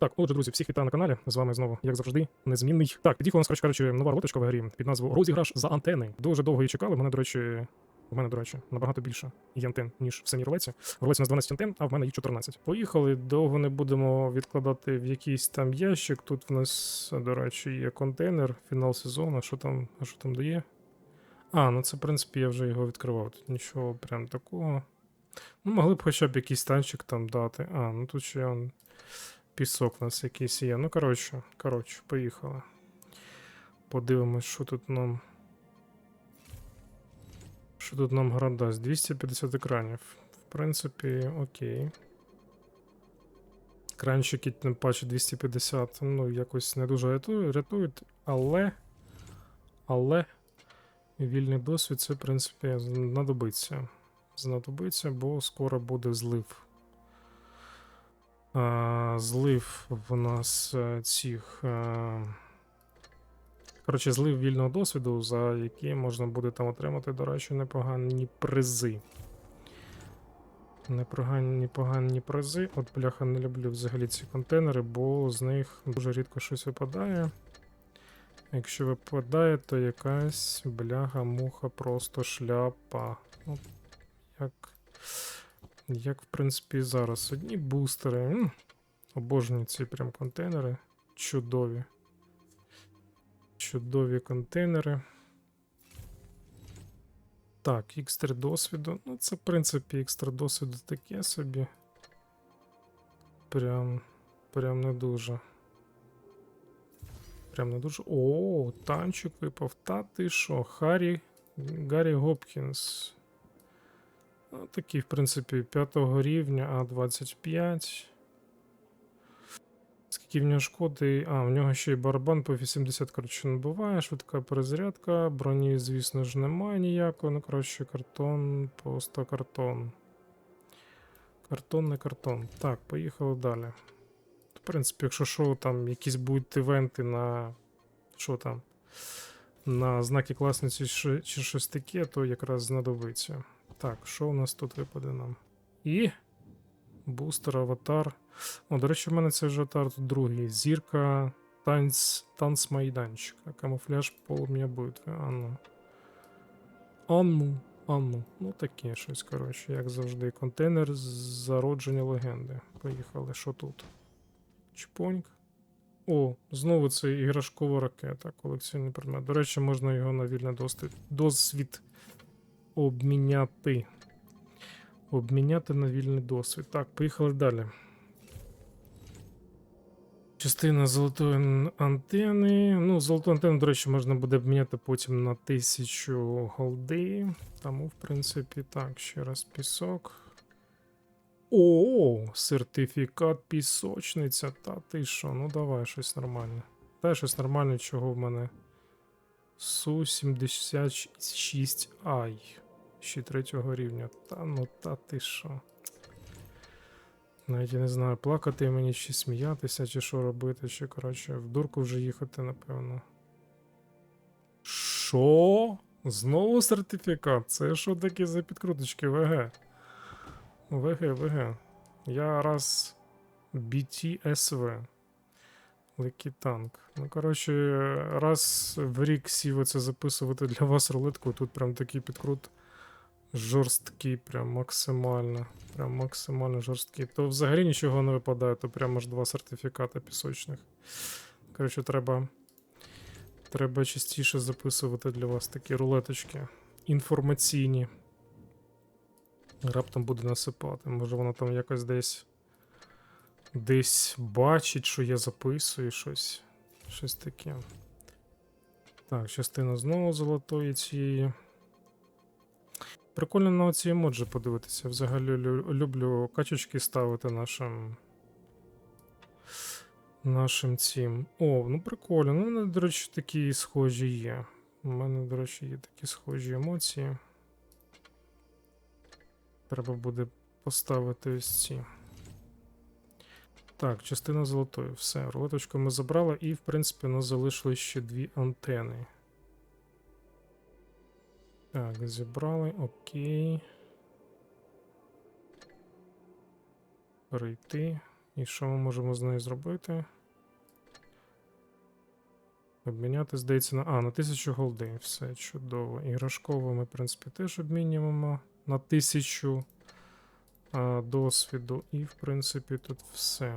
Так, отже, друзі, всіх вітаю на каналі. З вами знову, як завжди, незмінний. Так, під'їхала нас, коротше нова роточка в грі під назвою Розіграш за антени. Дуже довго її чекали. Мене, до речі, в мене, до речі, набагато більше є антен, ніж в самій рулеці. В рулеці у нас 12 антен, а в мене їх 14. Поїхали, довго не будемо відкладати в якийсь там ящик. Тут в нас, до речі, є контейнер, фінал сезону. Що там, а що там дає? А, ну це, в принципі, я вже його відкривав. Тут нічого прям такого. Ну, могли б хоча б якийсь танчик там дати. А, ну тут ще пісок у нас якийсь є. Ну, коротше, коротше, поїхали. Подивимось, що тут нам. Що тут нам гра дасть? 250 екранів. В принципі, окей. Екранчики, тим паче 250, ну, якось не дуже рятують, рятують, але. Але. Вільний досвід це, в принципі, знадобиться. Знадобиться, бо скоро буде злив. А, злив в нас е, цих. е, Коротше, злив вільного досвіду, за який можна буде там отримати, до речі, непогані призи. Непогані, непогані призи. От, бляха, не люблю взагалі ці контейнери, бо з них дуже рідко щось випадає. Якщо випадає, то якась бляга, муха, просто шляпа. Ну, як. Як, в принципі, зараз. Одні бустери. Обожнюю ці прям контейнери. Чудові. Чудові контейнери. Так, X3 досвіду. Ну, це, в принципі, X3 досвіду таке собі. Прям. Прям не дуже. Прям не дуже. О, танчик випав. Та ти що? Харі. Гаррі Гопкінс. Ну, такий, в принципі, 5 рівня, А25. Скільки в нього шкоди? А, в нього ще й барабан по 80, коротше, не буває. Швидка перезарядка. Броні, звісно ж, немає ніякої. Ну, коротше, картон, просто картон. Картон, не картон. Так, поїхали далі. В принципі, якщо що, там якісь будуть івенти на. Що там? На знаки класниці чи щось таке, то якраз знадобиться. Так, що у нас тут випаде нам? І. Бустер, аватар. О, до речі, в мене це вже аватар тут другий. Зірка, танц, танцмайданчика. Камуфляж полум'я битви. Анну. Анну. Анну. Ну таке щось, коротше, як завжди. Контейнер з зародження легенди. Поїхали, що тут? Чпоньк. О, знову це іграшкова ракета, колекційний предмет. До речі, можна його на вільний досвід обміняти. Обміняти на вільний досвід. Так, поїхали далі. Частина золотої антени. Ну, золоту антенну, до речі, можна буде обміняти потім на 1000 голди. Тому, в принципі, так, ще раз пісок. О, сертифікат пісочниця. Та ти що? Ну давай щось нормальне. Дай щось нормальне, чого в мене. Су-76i. Ще третього рівня. Та ну та ти що. Навіть я не знаю, плакати мені чи сміятися, чи що робити, чи коротше в дурку вже їхати, напевно. Що? Знову сертифікат? Це що таке за підкруточки ВГ? ВГ, ВГ. Я раз BTSV. Легкий танк. Ну, коротше, раз в рік сів оце записувати для вас рулетку, тут прям такий підкрут жорсткий, прям максимально. Прям максимально жорсткий. То взагалі нічого не випадає, то прямо аж два сертифікати пісочних. Коротше, треба. Треба частіше записувати для вас такі рулеточки інформаційні. Раптом буде насипати. Може воно там якось десь. Десь бачить, що я записую щось. Щось таке. Так, частина знову золотої цієї. Прикольно на оці емоджі подивитися. Взагалі люблю качечки ставити нашим. Нашим цим. О, ну прикольно. Ну, мене, до речі, такі схожі є. У мене, до речі, є такі схожі емоції. Треба буде поставити ось ці. Так, частина золотої. Все, рулеточку ми забрали, і, в принципі, у нас залишилось ще дві антени. Так, зібрали, окей. Перейти. І що ми можемо з нею зробити? Обміняти, здається, на. А, на 1000 голди. Все чудово. Іграшкову ми, в принципі, теж обмінюємо на 1000 а, досвіду. І, в принципі, тут все.